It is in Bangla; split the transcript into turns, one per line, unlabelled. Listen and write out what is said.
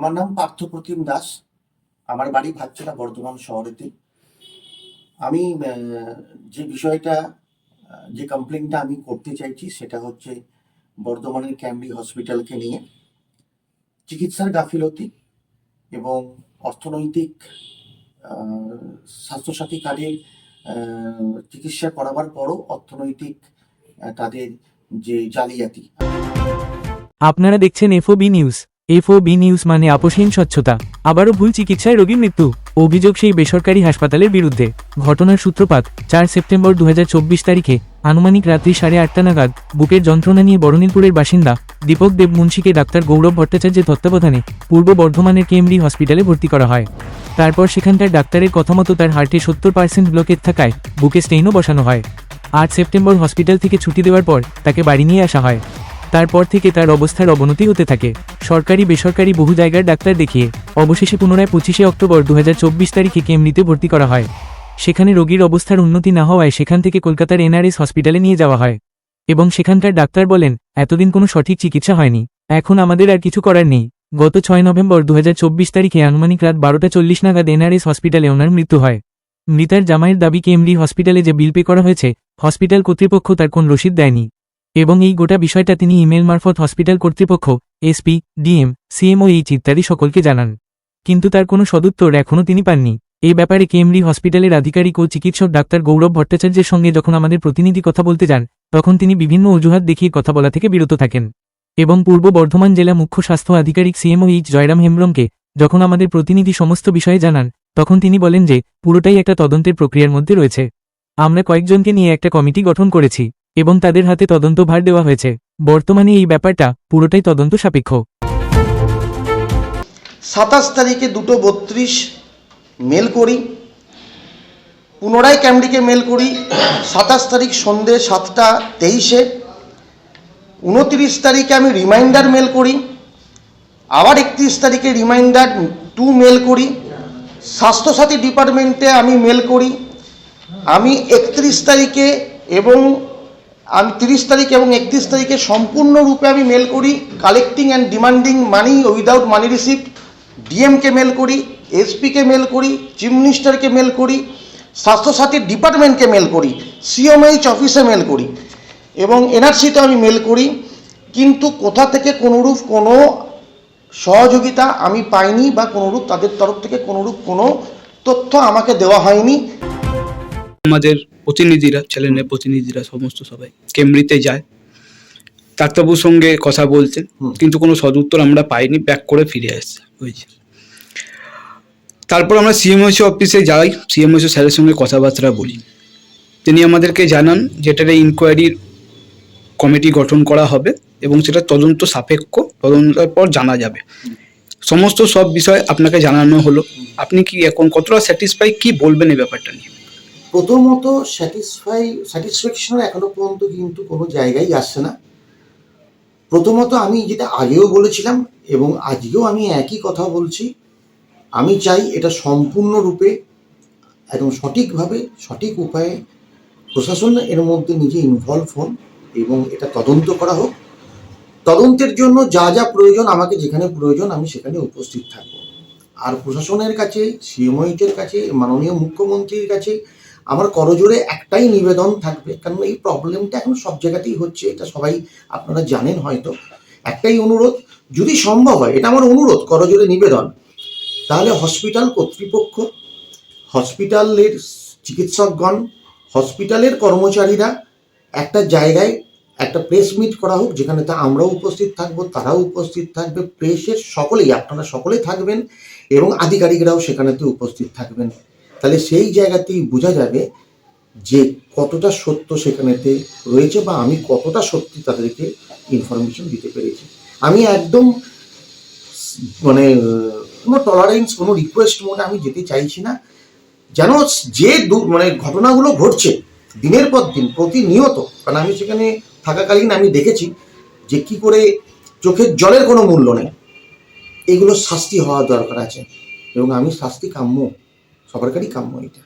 আমার নাম পার্থপ্রতিম দাস। আমার বাড়ি ভাতছড়া বর্ধমান শহরেতে। আমি যে বিষয়টা যে কমপ্লেনটা আমি করতে চাইছি, সেটা হচ্ছে বর্ধমানের ক্যামরি হসপিটালকে নিয়ে চিকিৎসার গাফিলতি এবং অর্থনৈতিক স্বাস্থ্যসাথী কার্ডের চিকিৎসা করাবার পরও অর্থনৈতিক তাদের যে জালিয়াতি।
আপনারা দেখছেন এফওবি নিউজ। এফওবি নিউজ মানে আপোষহীন স্বচ্ছতা। আবারও ভুল চিকিৎসায় রোগীর মৃত্যু। অভিযোগ সেই বেসরকারি হাসপাতালের বিরুদ্ধে। ঘটনার সূত্রপাত, চার সেপ্টেম্বর দু হাজার চব্বিশ তারিখে। আনুমানিক রাত্রি সাড়ে আটটা নাগাদ, বুকের যন্ত্রণা নিয়ে বরণীলপুরের বাসিন্দা দীপক দেব মুন্সিকে ডাক্তার গৌরব ভট্টাচার্যের তত্ত্বাবধানে পূর্ব বর্ধমানের কেএমডি হসপিটালে ভর্তি করা হয়। তারপর সেখানকার ডাক্তারের কথামতো তার হার্টে সত্তর পার্সেন্ট ব্লকেজ থাকায় বুকে স্টেইনও বসানো হয়। আট সেপ্টেম্বর হসপিটাল থেকে ছুটি দেওয়ার পর তাকে বাড়ি নিয়ে আসা হয়। তারপর থেকে তার অবস্থার অবনতি হতে থাকে। সরকারি বেসরকারি বহু জায়গার ডাক্তার দেখিয়ে অবশেষে পুনরায় পঁচিশে অক্টোবর দু হাজার চব্বিশ তারিখে কেমনিতে ভর্তি করা হয়। সেখানে রোগীর অবস্থার উন্নতি না হওয়ায় সেখান থেকে কলকাতার এনআরএস হসপিটালে নিয়ে যাওয়া হয় এবং সেখানকার ডাক্তার বলেন, এতদিন কোনো সঠিক চিকিৎসা হয়নি। এখন আমাদের আর কিছু করার নেই। গত ছয় নভেম্বর দু হাজার চব্বিশ তারিখে আনুমানিক রাত বারোটা চল্লিশ নাগাদ এনআরএস হসপিটালে ওনার মৃত্যু হয়। মৃতার জামাইয়ের দাবি কেএমডি হসপিটালে যে বিল পে করা হয়েছে, হসপিটাল কর্তৃপক্ষ তার কোন রসিদ দেয়নি। এবং এই গোটা বিষয়টা তিনি ইমেল মারফত হসপিটাল কর্তৃপক্ষ এসপি ডিএম সিএমও এইচ ইত্যাদি সকলকে জানান। কিন্তু তার কোনো সদুত্তর এখনও তিনি পাননি। এই ব্যাপারে কেএমডি হসপিটালের আধিকারিক ও চিকিৎসক ডাক্তার গৌরব ভট্টাচার্যের সঙ্গে যখন আমাদের প্রতিনিধি কথা বলতে যান, তখন তিনি বিভিন্ন অজুহাত দেখিয়ে কথা বলা থেকে বিরত থাকেন। এবং পূর্ব বর্ধমান জেলা মুখ্য স্বাস্থ্য আধিকারিক সিএমও এইচ জয়রাম হেমব্রমকে যখন আমাদের প্রতিনিধি সমস্ত বিষয়ে জানান, তখন তিনি বলেন যে, পুরোটাই একটা তদন্তের প্রক্রিয়ার মধ্যে রয়েছে। আমরা কয়েকজনকে নিয়ে একটা কমিটি গঠন করেছি। এবং তাদের হাতে তদন্ত ভার দেওয়া হয়েছে। বর্তমানে এই ব্যাপারটা পুরোটাই তদন্ত সাপেক্ষ।
সাতাশ তারিখে দুটো বত্রিশ মেল করি। পুনরায় ক্যামডিকে মেল করি। সাতাশ তারিখ সন্ধে সাতটা তেইশে। উনতিরিশ তারিখে আমি রিমাইন্ডার মেল করি। আবার একত্রিশ তারিখে রিমাইন্ডার টু মেল করি। স্বাস্থ্যসাথী ডিপার্টমেন্টে আমি মেল করি। আমি একত্রিশ তারিখে এবং আমি তিরিশ তারিখ এবং একত্রিশ তারিখে সম্পূর্ণরূপে আমি মেল করি collecting and demanding money without money receipt DMK mail করি এসপিকে মেল করি চিফ মিনিস্টারকে মেল করি, স্বাস্থ্যসাথী ডিপার্টমেন্টকে মেল করি সিএমএইচ অফিসে মেল করি এবং এনআরসিতে আমি মেল করি, কিন্তু কোথা থেকে কোনোরূপ কোনো সহযোগিতা আমি পাইনি বা কোনোরূপ তাদের তরফ থেকে কোনোরূপ কোনো তথ্য আমাকে দেওয়া হয়নি।
আমাদের প্রতিনিধিরা ছেলেমেয়ে প্রতিনিধিরা সমস্ত সবাই কেমব্রিতে যায়। ডাক্তারবাবুর সঙ্গে কথা বলতেন কিন্তু কোনো সদুত্তর আমরা পাইনি ব্যাক করে ফিরে আসছে হয়েছে তারপর আমরা সিএমএসও অফিসে যাই সিএমএসও স্যারের সঙ্গে কথাবার্তা বলি। তিনি আমাদেরকে জানান যেটার ইনকোয়ারির কমিটি গঠন করা হবে এবং সেটা তদন্ত সাপেক্ষ তদন্তের পর জানা যাবে। সমস্ত সব বিষয় আপনাকে জানানো হলো। আপনি কি এখন কতটা স্যাটিসফাই কি বলবেন এই ব্যাপারটা নিয়ে?
প্রথমত স্যাটিসফাই স্যাটিসফ্যাকশন এখনও পর্যন্ত কিন্তু কোনো জায়গায় আসছে না। প্রথমত আমি যেটা আগেও বলেছিলাম এবং আজকেও আমি একই কথা বলছি, আমি চাই এটা সম্পূর্ণরূপে একদম সঠিকভাবে, সঠিক উপায়ে প্রশাসন এর মধ্যে নিজে ইনভলভ হন এবং এটা তদন্ত করা হোক। তদন্তের জন্য যা যা প্রয়োজন, আমাকে যেখানে প্রয়োজন আমি সেখানে উপস্থিত থাকব। আর প্রশাসনের কাছে সিএমওইটের কাছে, মাননীয় মুখ্যমন্ত্রীর কাছে আমার করজোরে একটাই নিবেদন থাকবে। কারণ এই প্রবলেমটা এখন সব জায়গাতেই হচ্ছে, এটা সবাই আপনারা জানেন হয়তো। একটাই অনুরোধ, যদি সম্ভব হয়, এটা আমার অনুরোধ করজোরে নিবেদন, তাহলে হসপিটাল কর্তৃপক্ষ হসপিটালের চিকিৎসকগণ হসপিটালের কর্মচারীরা একটা জায়গায় একটা প্রেস মিট করা হোক, যেখানে তা আমরাও উপস্থিত থাকব, তারাও উপস্থিত থাকবে প্রেসের সকলেই, আপনারা সকলেই থাকবেন এবং আধিকারিকরাও সেখানেতে উপস্থিত থাকবেন। তাহলে সেই জায়গাতেই বোঝা যাবে যে কতটা সত্য সেখানেতে রয়েছে বা আমি কতটা সত্যি তাদেরকে ইনফরমেশন দিতে পেরেছি। আমি একদম মানে কোনো টলারেন্স কোনো রিকোয়েস্ট মোডে আমি যেতে চাইছি না। যেন যে মানে ঘটনাগুলো ঘটছে দিনের পর দিন, প্রতিনিয়ত, কারণ আমি সেখানে থাকাকালীন আমি দেখেছি যে কি করে চোখের জলের কোনো মূল্য নেই। এগুলো শাস্তি হওয়া দরকার আছে এবং আমি শাস্তি কাম্য। সবারকারই কাম্য এটা।